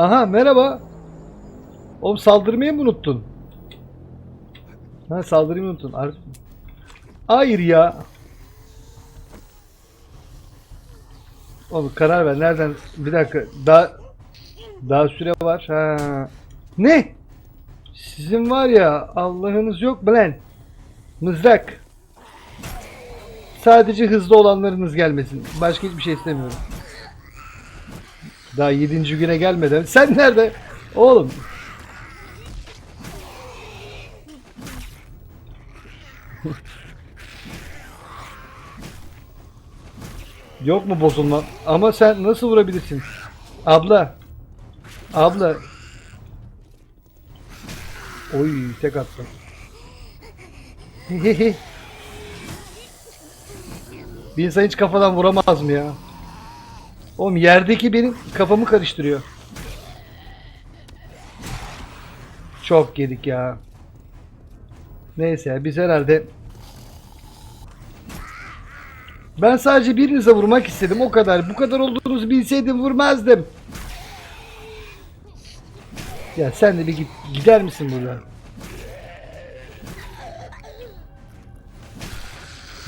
Aha merhaba. Oğlum saldırmayı mı unuttun? Ha saldırmayı unuttun. Hayır ya. Oğlum karar ver. Nereden? Bir dakika. Daha daha süre var. Ha. Ne? Sizin var ya Allah'ınız yok mu lan? Mızrak. Sadece hızlı olanlarınız gelmesin. Başka hiçbir şey istemiyorum. Daha yedinci güne gelmeden. Sen nerede? Oğlum. Yok mu bozulma? Ama sen nasıl vurabilirsin? Abla. Abla. Oy tek attım. Bir insan hiç kafadan vuramaz mı ya? Oğlum yerdeki benim kafamı karıştırıyor. Çok yedik ya. Neyse biz herhalde ben sadece birinize vurmak istedim o kadar. Bu kadar olduğunuzu bilseydim vurmazdım. Ya sen de bir git, gider misin buradan?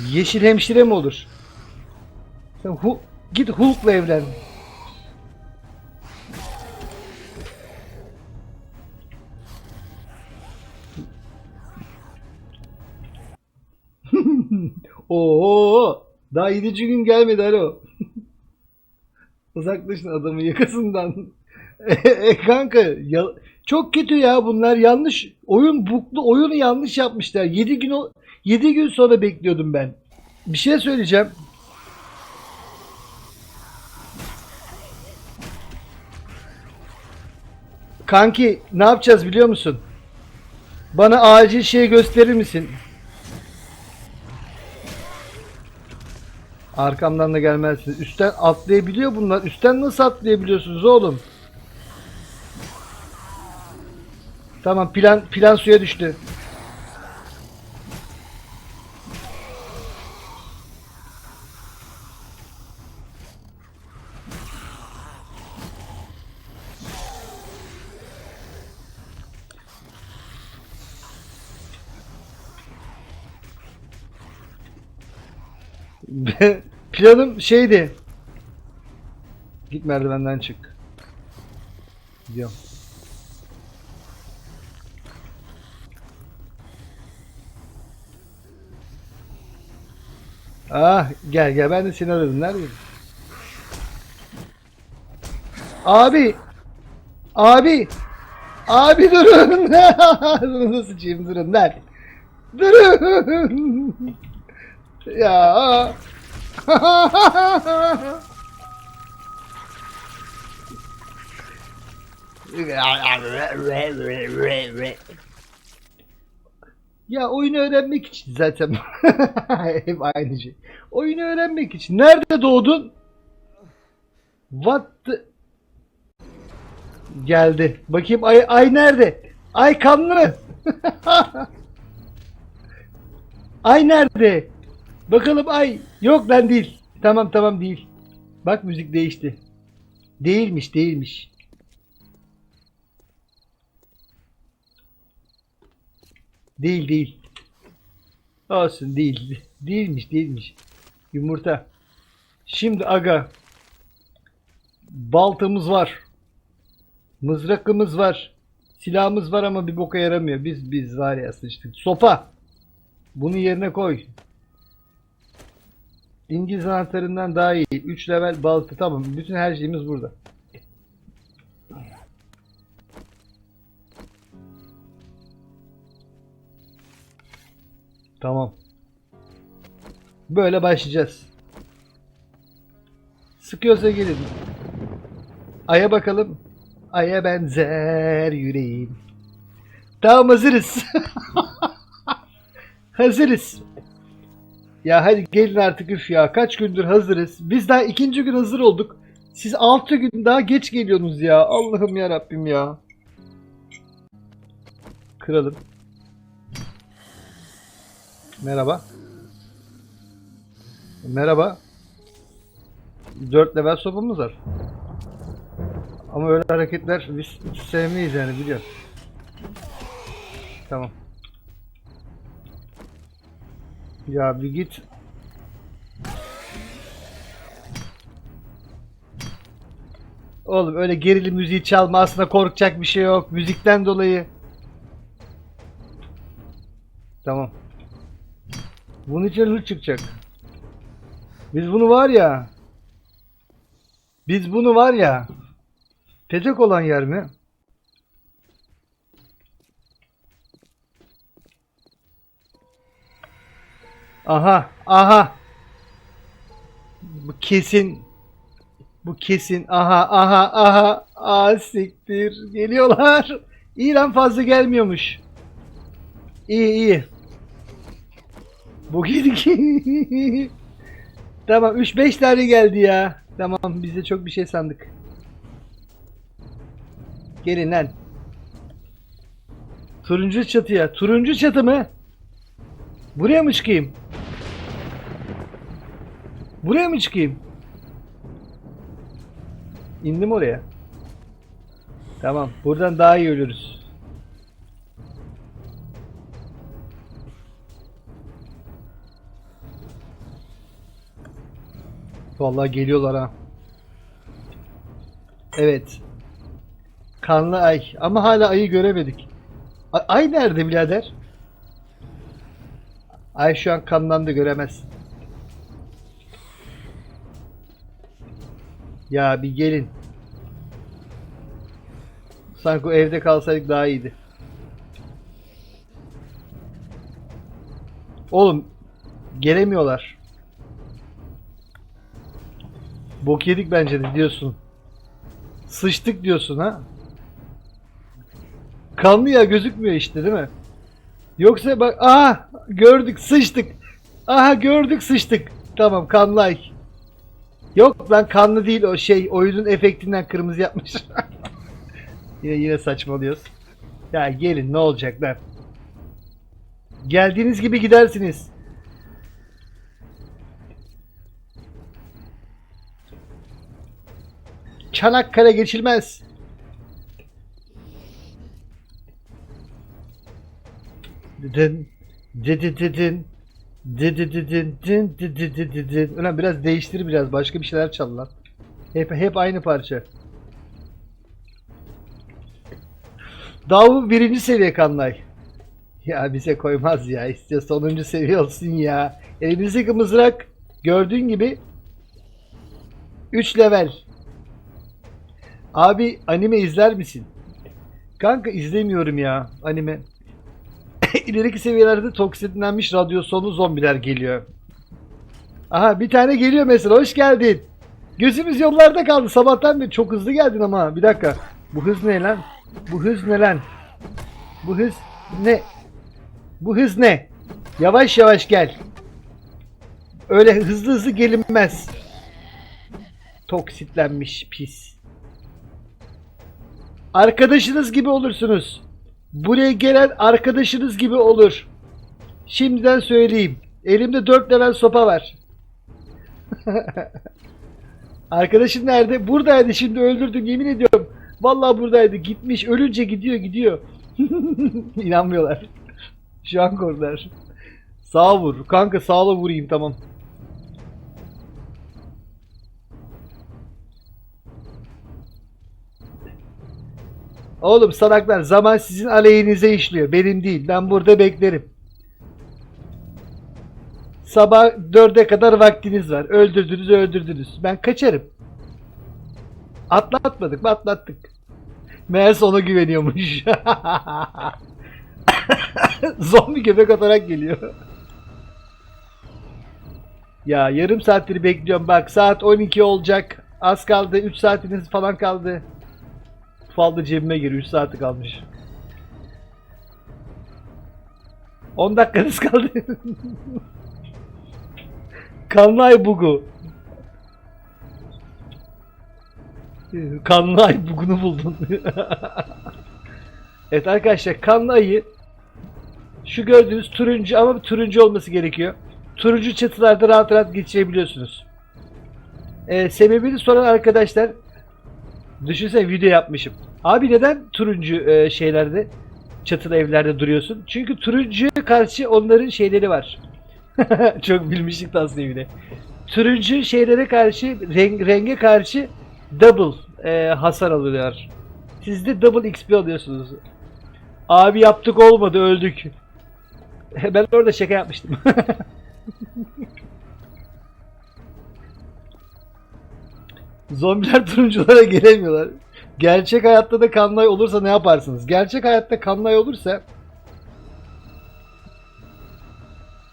Yeşil hemşire mi olur? Sen hu git Hulk'la evlen. Oo, daha 7. gün gelmedi alo. Uzaklaşın adamın yakasından. e, kanka ya, çok kötü ya bunlar yanlış oyun buklu oyunu yanlış yapmışlar. 7 gün o 7 gün sonra bekliyordum ben. Bir şey söyleyeceğim. Kanki ne yapacağız biliyor musun? Bana acil şey gösterir misin? Arkamdan da gelmezsiniz. Üstten atlayabiliyor bunlar. Üstten nasıl atlayabiliyorsunuz oğlum? Tamam plan plan suya düştü. Planım şeydi. Git merdivenden çık. Gidiyorum. Ah gel gel ben de seni aradım. Neredeydin? Abi. Abi. Abi durun. Bunu sıçayım durun lan. Durun. Ya. Ya oyunu öğrenmek için zaten. Hep aynı şey. Oyunu öğrenmek için. Nerede doğdun? What the... Geldi. Bakayım ay, ay nerede? Ay kanlı ay nerede? Bakalım ay. Yok ben değil. Tamam tamam değil. Bak müzik değişti. Değilmiş değilmiş. Değil değil. Olsun değil. Değilmiş değilmiş. Yumurta. Şimdi aga. Baltamız var. Mızrakımız var. Silahımız var ama bir boka yaramıyor. Biz biz var ya sıçtık. Sopa. Bunu yerine koy. İngiliz anahtarından daha iyi. 3 level balta tamam. Bütün her şeyimiz burada. Tamam. Böyle başlayacağız. Sıkıyorsa gelin. Aya bakalım. Aya benzer yüreğim. Tamam hazırız. hazırız. Ya hadi gelin artık üf ya. Kaç gündür hazırız. Biz daha ikinci gün hazır olduk. Siz altı gün daha geç geliyorsunuz ya. Allah'ım ya Rabbim ya. Kıralım. Merhaba. Merhaba. 4 level sopamız var. Ama öyle hareketler biz sevmeyiz yani biliyorum. Tamam. Ya bir git. Oğlum öyle gerilim müziği çalma aslında korkacak bir şey yok. Müzikten dolayı. Tamam. Bunun için loot çıkacak. Biz bunu var ya. Biz bunu var ya. Petek olan yer mi? Aha, aha. Bu kesin. Bu kesin. Aha, aha, aha. Aa siktir. Geliyorlar. İyi lan fazla gelmiyormuş. İyi, iyi. Bu gidik. tamam 3-5 tane geldi ya. Tamam biz de çok bir şey sandık. Gelin lan. Turuncu çatıya. Turuncu çatı mı? Buraya mı çıkayım? Buraya mı çıkayım? İndim oraya. Tamam. Buradan daha iyi ölürüz. Vallahi geliyorlar ha. Evet. Kanlı ay. Ama hala ayı göremedik. Ay, ay nerede birader? Ay şu an kanlandı göremez. Ya bir gelin. Sanki evde kalsaydık daha iyiydi. Oğlum gelemiyorlar. Bok yedik bence de diyorsun. Sıçtık diyorsun ha. Kanlı ya gözükmüyor işte değil mi? Yoksa bak aha gördük sıçtık. Aha gördük sıçtık. Tamam kanlı ay. Yok lan kanlı değil o şey oyunun efektinden kırmızı yapmış. yine yine saçmalıyoruz. Ya gelin ne olacak lan? Geldiğiniz gibi gidersiniz. Çanakkale geçilmez. Didin, didididin, didididin, din, didididin. Ulan biraz değiştir biraz, başka bir şeyler çal lan. Hep, hep aynı parça. Davu birinci seviye kanlay. Ya bize koymaz ya. İstiyor sonuncu seviye olsun ya. Elimizdeki mızrak gördüğün gibi 3 level. Abi anime izler misin? Kanka izlemiyorum ya anime. İleriki seviyelerde toksinlenmiş radyosonlu zombiler geliyor. Aha bir tane geliyor mesela hoş geldin. Gözümüz yollarda kaldı sabahtan beri çok hızlı geldin ama bir dakika. Bu hız ne lan? Bu hız ne lan? Bu hız ne? Bu hız ne? Yavaş yavaş gel. Öyle hızlı hızlı gelinmez. Toksitlenmiş pis. Arkadaşınız gibi olursunuz. Buraya gelen arkadaşınız gibi olur. Şimdiden söyleyeyim. Elimde 4 level sopa var. Arkadaşım nerede? Buradaydı şimdi öldürdüm yemin ediyorum. Vallahi buradaydı. Gitmiş. Ölünce gidiyor gidiyor. İnanmıyorlar. Şu an korktular. Sağa vur. Kanka sağla vurayım tamam. Oğlum salaklar zaman sizin aleyhinize işliyor. Benim değil. Ben burada beklerim. Sabah dörde kadar vaktiniz var. Öldürdünüz öldürdünüz. Ben kaçarım. Atlatmadık mı atlattık. Meğerse ona güveniyormuş. Zombi göbek atarak geliyor. Ya yarım saattir bekliyorum. Bak saat 12 olacak. Az kaldı. 3 saatiniz falan kaldı. Falda cebime gir. 3 saati kalmış. 10 dakikanız kaldı. Kanlı ay bugu. Kanlı ay bugunu buldun. evet arkadaşlar kanlı ayı şu gördüğünüz turuncu ama turuncu olması gerekiyor. Turuncu çatılarda rahat rahat geçirebiliyorsunuz. Ee, sebebini soran arkadaşlar Düşünsene video yapmışım. Abi neden turuncu e, şeylerde çatılı evlerde duruyorsun? Çünkü turuncuya karşı onların şeyleri var. Çok bilmişlik tasniği bile. Turuncu şeylere karşı renk, renge karşı double e, hasar alıyor. Siz de double XP alıyorsunuz. Abi yaptık olmadı öldük. Ben orada şaka yapmıştım. Zombiler turunculara gelemiyorlar. Gerçek hayatta da kanlay olursa ne yaparsınız? Gerçek hayatta kanlay olursa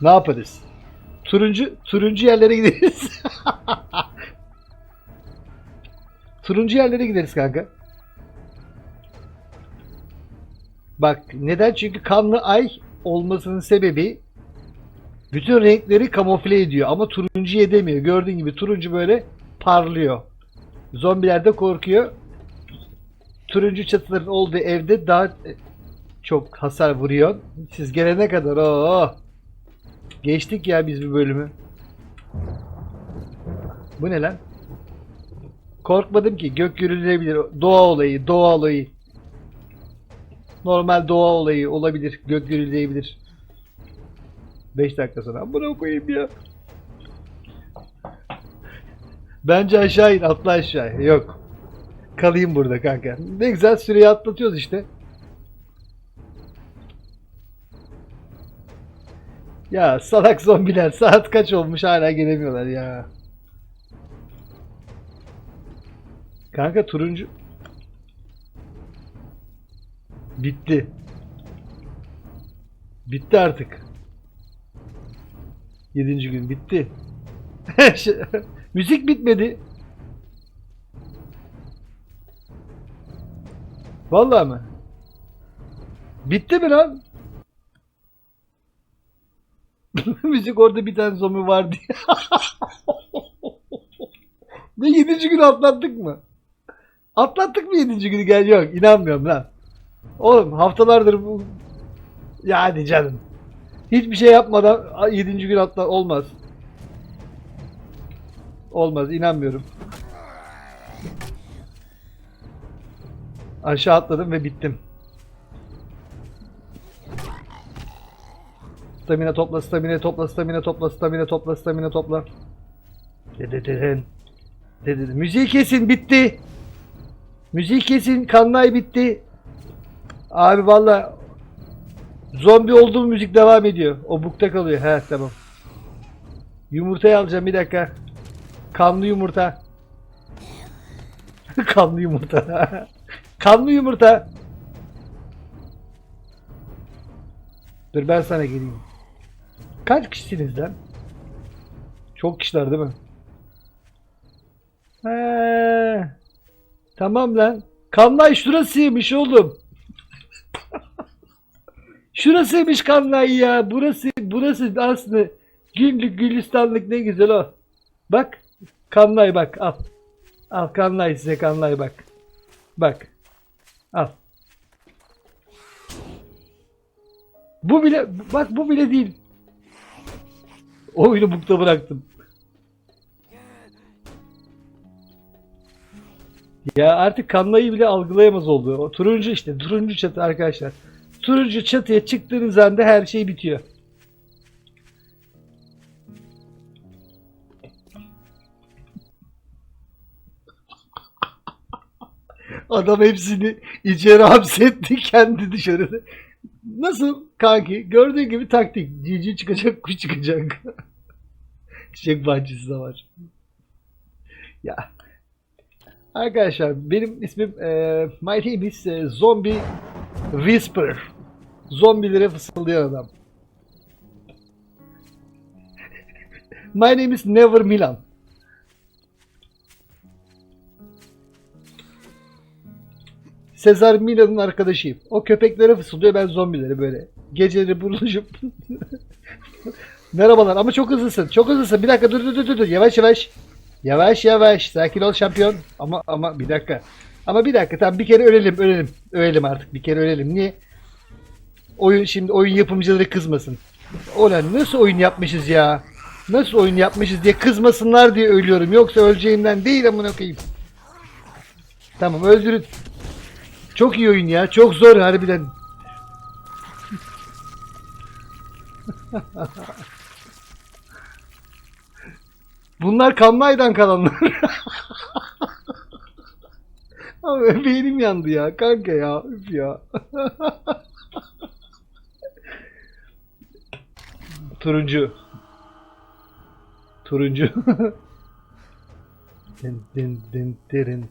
ne yaparız? Turuncu turuncu yerlere gideriz. turuncu yerlere gideriz kanka. Bak neden? Çünkü kanlı ay olmasının sebebi bütün renkleri kamufle ediyor ama turuncu edemiyor. Gördüğün gibi turuncu böyle parlıyor. Zombiler de korkuyor. Turuncu çatıların olduğu evde daha e, çok hasar vuruyor. Siz gelene kadar o geçtik ya biz bir bölümü. Bu ne lan? Korkmadım ki gök gürülebilir. Doğa olayı, doğa olayı. Normal doğa olayı olabilir. Gök gürüldeyebilir. 5 dakika sonra. Buna koyayım ya. Bence aşağı in. Atla aşağı. Yok. Kalayım burada kanka. Ne güzel süreyi atlatıyoruz işte. Ya salak zombiler. Saat kaç olmuş hala gelemiyorlar ya. Kanka turuncu. Bitti. Bitti artık. Yedinci gün bitti. Müzik bitmedi. Vallahi mı? Bitti mi lan? Müzik orada bir tane zombi var diye. ne yedinci günü atlattık mı? Atlattık mı yedinci günü? Gel yok inanmıyorum lan. Oğlum haftalardır bu... Ya hadi canım. Hiçbir şey yapmadan 7. gün atla olmaz. Olmaz inanmıyorum. Aşağı atladım ve bittim. Stamina topla, stamina topla, stamina topla, stamina topla, stamina topla. Dededen. Dededen. Müziği kesin bitti. Müziği kesin kanlay bitti. Abi valla zombi olduğum müzik devam ediyor. O bukta kalıyor. He tamam. Yumurtayı alacağım bir dakika. Kanlı yumurta. Kanlı yumurta. Kanlı yumurta. Dur ben sana geleyim. Kaç kişisiniz lan? Çok kişiler değil mi? He. Tamam lan. Kanlay şurasıymış oğlum. Şurasıymış Kanlay ya. Burası burası aslında günlük gülistanlık ne güzel o. Bak. Kanlay bak al. Al Kanlay size Kanlay bak. Bak. Al. Bu bile bak bu bile değil. Oyunu bukta bıraktım. Ya artık kanlayı bile algılayamaz oldu. O turuncu işte turuncu çatı arkadaşlar. Turuncu çatıya çıktığınız anda her şey bitiyor. Adam hepsini içeri hapsetti kendi dışarıda. Nasıl kanki? Gördüğün gibi taktik. Cici çıkacak, kuş çıkacak. Çiçek bahçesi de var. Ya. Arkadaşlar benim ismim e, My name is e, Zombie Whisperer. Zombilere fısıldayan adam. My name is Never Milan. Sezar Milan'ın arkadaşıyım. O köpeklere fısıldıyor ben zombilere böyle. Geceleri buluşup Merhabalar ama çok hızlısın. Çok hızlısın. Bir dakika dur dur dur dur. Yavaş yavaş. Yavaş yavaş. Sakin ol şampiyon. Ama ama bir dakika. Ama bir dakika. Tamam bir kere ölelim ölelim. Ölelim artık. Bir kere ölelim. Niye? Oyun şimdi oyun yapımcıları kızmasın. Ulan nasıl oyun yapmışız ya? Nasıl oyun yapmışız diye kızmasınlar diye ölüyorum. Yoksa öleceğimden değil amına koyayım. Tamam öldürün. Çok iyi oyun ya. Çok zor harbiden. Bunlar kanlaydan kalanlar. Abi beynim yandı ya kanka ya. Üf ya. Turuncu. Turuncu. din din din derin.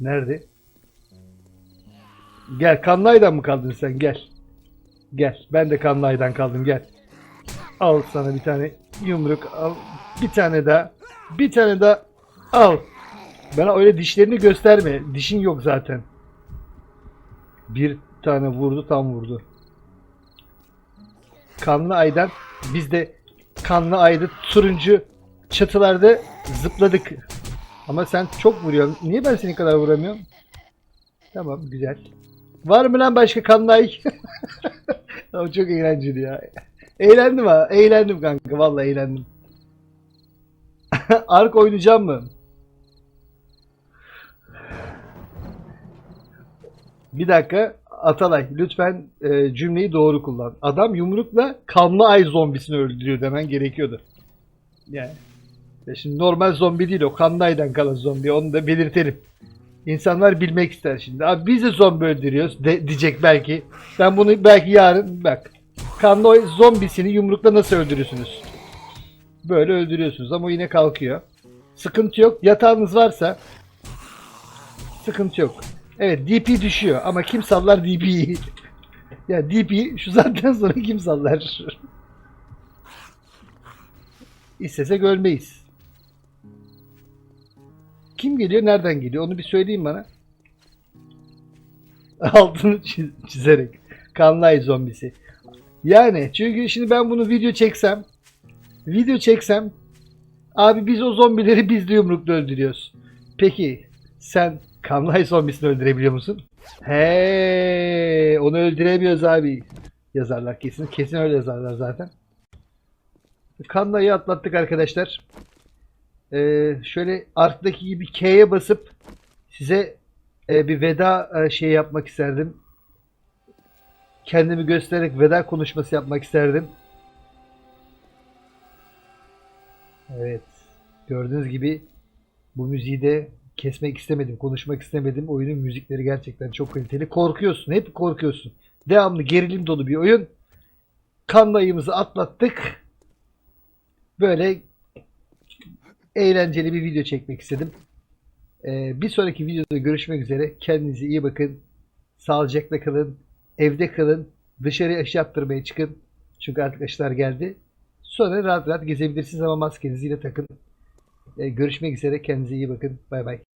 Nerede? Gel kanlaydan mı kaldın sen gel. Gel. Ben de kanlaydan kaldım gel. Al sana bir tane yumruk al. Bir tane daha. Bir tane daha al. Bana öyle dişlerini gösterme. Dişin yok zaten. Bir tane vurdu tam vurdu. Kanlı aydan biz de kanlı ayda turuncu çatılarda zıpladık. Ama sen çok vuruyorsun. Niye ben senin kadar vuramıyorum? Tamam güzel. Var mı lan başka kanlı ay? o çok eğlenceli ya. Eğlendim ha. Eğlendim kanka. Vallahi eğlendim. Ark oynayacağım mı? Bir dakika. Atalay lütfen e, cümleyi doğru kullan. Adam yumrukla kanlı ay zombisini öldürüyor demen gerekiyordu. Yani. Ya şimdi normal zombi değil o. Kanlı aydan kalan zombi. Onu da belirtelim. İnsanlar bilmek ister şimdi. Abi biz de zombi öldürüyoruz de, diyecek belki. Ben bunu belki yarın bak. Kanlı zombisini yumrukla nasıl öldürüyorsunuz? Böyle öldürüyorsunuz ama yine kalkıyor. Sıkıntı yok. Yatağınız varsa sıkıntı yok. Evet DP düşüyor ama kim sallar DP'yi? ya DP şu zaten sonra kim sallar? İstesek ölmeyiz. Kim geliyor? Nereden geliyor? Onu bir söyleyeyim bana. Altını çiz- çizerek. Kanlı ay zombisi. Yani çünkü şimdi ben bunu video çeksem video çeksem abi biz o zombileri biz de yumrukla öldürüyoruz. Peki sen kanlı ay zombisini öldürebiliyor musun? He, onu öldüremiyoruz abi. Yazarlar kesin. Kesin öyle yazarlar zaten. Kanlı ayı atlattık arkadaşlar. Ee, şöyle arttaki gibi K'ye basıp size e, bir veda e, şey yapmak isterdim. Kendimi göstererek veda konuşması yapmak isterdim. Evet. Gördüğünüz gibi bu müziği de kesmek istemedim, konuşmak istemedim. Oyunun müzikleri gerçekten çok kaliteli. Korkuyorsun, hep korkuyorsun. Devamlı gerilim dolu bir oyun. Kanlı ayımızı atlattık. Böyle eğlenceli bir video çekmek istedim. Ee, bir sonraki videoda görüşmek üzere. Kendinize iyi bakın. Sağlıcakla kalın. Evde kalın. Dışarıya aşı yaptırmaya çıkın. Çünkü artık aşılar geldi. Sonra rahat rahat gezebilirsiniz ama maskenizi yine takın. Ee, görüşmek üzere. Kendinize iyi bakın. Bay bay.